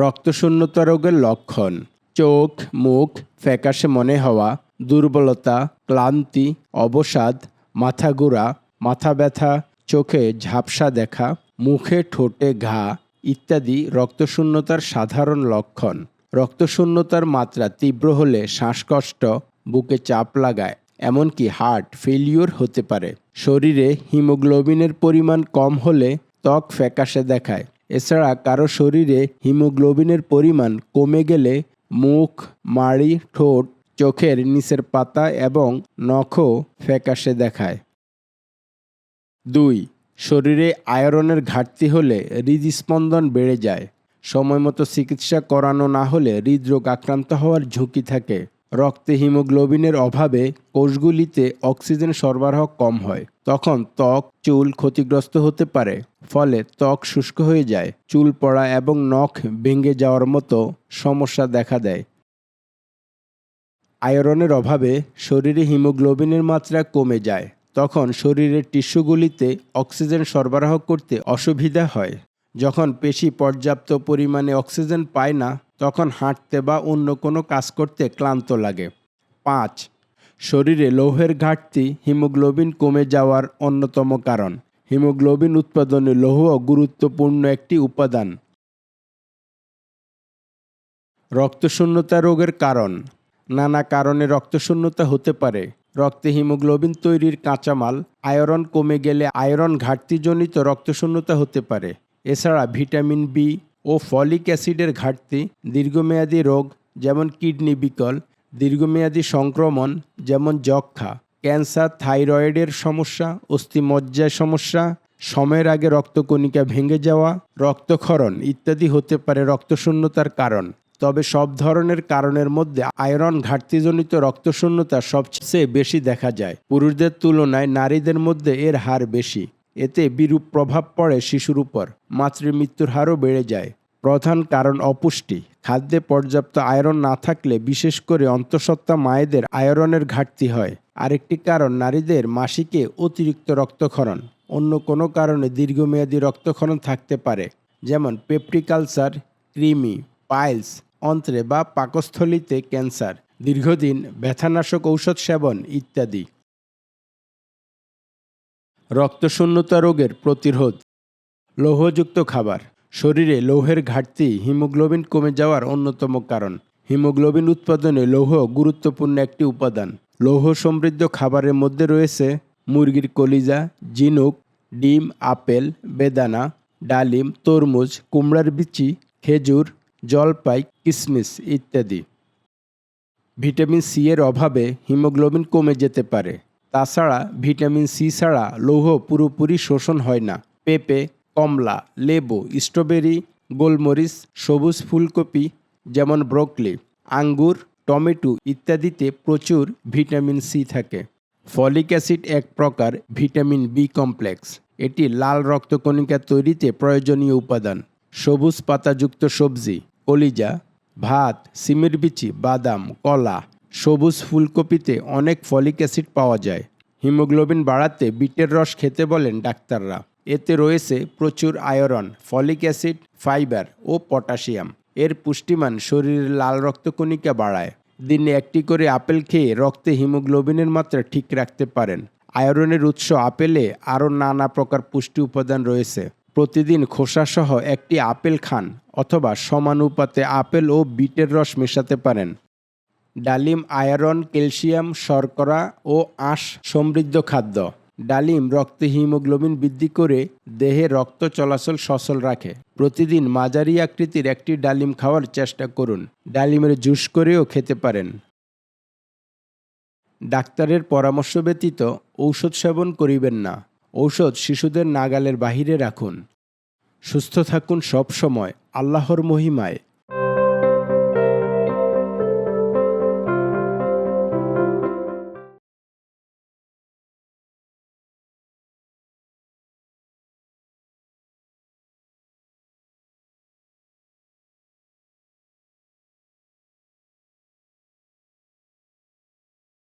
রক্তশূন্যতা রোগের লক্ষণ। চোখ, মুখ, ফ্যাকাশে মনে হওয়া, দুর্বলতা, ক্লান্তি, অবসাদ, মাথা ঘোরা, মাথা ব্যথা, চোখে ঝাপসা দেখা, মুখে ঠোঁটে ঘা ইত্যাদি রক্তশূন্যতার সাধারণ লক্ষণ। রক্তশূন্যতার মাত্রা তীব্র হলে শ্বাসকষ্ট, বুকে চাপ লাগায়, এমনকি হার্ট ফেলিওর হতে পারে। শরীরে হিমোগ্লোবিনের পরিমাণ কম হলে ত্বক ফ্যাকাশে দেখায়। এছাড়া কারও শরীরে হিমোগ্লোবিনের পরিমাণ কমে গেলে মুখ, মাড়ি, ঠোঁট, চোখের নিচের পাতা এবং নখও ফ্যাকাশে দেখায়। দুই, শরীরে আয়রনের ঘাটতি হলে হৃদস্পন্দন বেড়ে যায়। সময়মতো চিকিৎসা করানো না হলে হৃদরোগ আক্রান্ত হওয়ার ঝুঁকি থাকে। রক্তে হিমোগ্লোবিনের অভাবে কোষগুলিতে অক্সিজেন সরবরাহ কম হয়। তখন ত্বক, চুল ক্ষতিগ্রস্ত হতে পারে, ফলে ত্বক শুষ্ক হয়ে যায়, চুল পড়া এবং নখ ভেঙে যাওয়ার মতো সমস্যা দেখা দেয়। আয়রনের অভাবে শরীরে হিমোগ্লোবিনের মাত্রা কমে যায়। তখন শরীরের টিস্যুগুলিতে অক্সিজেন সরবরাহ করতে অসুবিধা হয়। যখন পেশি পর্যাপ্ত পরিমাণে অক্সিজেন পায় না, তখন হাঁটতে বা অন্য কোনো কাজ করতে ক্লান্ত লাগে। পাঁচ, শরীরে লৌহের ঘাটতি হিমোগ্লোবিন কমে যাওয়ার অন্যতম কারণ। হিমোগ্লোবিন উৎপাদনে লৌহ গুরুত্বপূর্ণ একটি উপাদান। রক্তশূন্যতা রোগের কারণ। নানা কারণে রক্তশূন্যতা হতে পারে। রক্তে হিমোগ্লোবিন তৈরির কাঁচামাল, আয়রন কমে গেলে আয়রন ঘাটতিজনিত রক্তশূন্যতা হতে পারে। এছাড়া ভিটামিন বি ও ফলিক অ্যাসিডের ঘাটতি, দীর্ঘমেয়াদী রোগ যেমন কিডনি বিকল, দীর্ঘমেয়াদী সংক্রমণ যেমন যক্ষা ক্যান্সার, থাইরয়েডের সমস্যা, অস্থিমজ্জায় সমস্যা, সময়ের আগে রক্তকণিকা ভেঙে যাওয়া, রক্তক্ষরণ ইত্যাদি হতে পারে রক্তশূন্যতার কারণ। তবে সব ধরনের কারণের মধ্যে আয়রন ঘাটতিজনিত রক্তশূন্যতা সবচেয়ে বেশি দেখা যায়। পুরুষদের তুলনায় নারীদের মধ্যে এর হার বেশি। এতে বিরূপ প্রভাব পড়ে শিশুর উপর। মাতৃমৃত্যুর হারও বেড়ে যায়। প্রধান কারণ অপুষ্টি। খাদ্যে পর্যাপ্ত আয়রন না থাকলে বিশেষ করে অন্তঃসত্ত্বা মায়েদের আয়রনের ঘাটতি হয়। আরেকটি কারণ, নারীদের মাসিকে অতিরিক্ত রক্তক্ষরণ। অন্য কোনো কারণে দীর্ঘমেয়াদী রক্তক্ষরণ থাকতে পারে। যেমন পেপটিকালচার কৃমি, পাইলস, অন্ত্রে বা পাকস্থলিতে ক্যান্সার, দীর্ঘদিন ব্যথানাশক ঔষধ সেবন ইত্যাদি। রক্তশূন্যতা রোগের প্রতিরোধ। লৌহযুক্ত খাবার। শরীরে লৌহের ঘাটতি হিমোগ্লোবিন কমে যাওয়ার অন্যতম কারণ। হিমোগ্লোবিন উৎপাদনে লৌহ গুরুত্বপূর্ণ একটি উপাদান। লৌহ সমৃদ্ধ খাবারের মধ্যে রয়েছে মুরগির কলিজা জিনুক ডিম, আপেল, বেদানা, ডালিম, তরমুজ, কুমড়ার বিচি, খেজুর, জলপাই কিশমিশ ইত্যাদি। ভিটামিন সি এর অভাবে হিমোগ্লোবিন কমে যেতে পারে। তাছাড়া ভিটামিন সি ছাড়া লৌহ পুরোপুরি শোষণ হয় না। পেঁপে, কমলা, লেবু, স্ট্রবেরি, গোলমরিচ, সবুজ ফুলকপি যেমন ব্রোকলি, আঙ্গুর, টমেটো ইত্যাদিতে প্রচুর ভিটামিন সি থাকে। ফলিক অ্যাসিড এক প্রকার ভিটামিন বি কমপ্লেক্স। এটি লাল রক্তকণিকা তৈরিতে প্রয়োজনীয় উপাদান। সবুজ পাতাযুক্ত সবজি, কলিজা, ভাত, সিমের বিচি, বাদাম, কলা সবুজ ফুলকপিতে অনেক ফলিক অ্যাসিড পাওয়া যায়। হিমোগ্লোবিন বাড়াতে বিটের রস খেতে বলেন ডাক্তাররা। এতে রয়েছে প্রচুর আয়রন, ফলিক অ্যাসিড, ফাইবার ও পটাশিয়াম। এর পুষ্টিমান শরীরের লাল রক্তকণিকা বাড়ায়। দিনে একটি করে আপেল খেয়ে রক্তে হিমোগ্লোবিনের মাত্রা ঠিক রাখতে পারেন। আয়রনের উৎস আপেলে আরও নানা প্রকার পুষ্টি উপাদান রয়েছে। প্রতিদিন খোসাসহ একটি আপেল খান অথবা সমানুপাতে আপেল ও বিটের রস মেশাতে পারেন। ডালিম আয়রন, ক্যালসিয়াম, শর্করা ও আঁশ সমৃদ্ধ খাদ্য। ডালিম রক্তে হিমোগ্লোবিন বৃদ্ধি করে দেহে রক্ত চলাচল সচল রাখে। প্রতিদিন মাঝারি আকৃতির একটি ডালিম খাওয়ার চেষ্টা করুন। ডালিমের জুস করেও খেতে পারেন। ডাক্তারের পরামর্শ ব্যতীত ঔষধ সেবন করিবেন না। ঔষধ শিশুদের নাগালের বাহিরে রাখুন। সুস্থ থাকুন সব সময় আল্লাহর মহিমায়।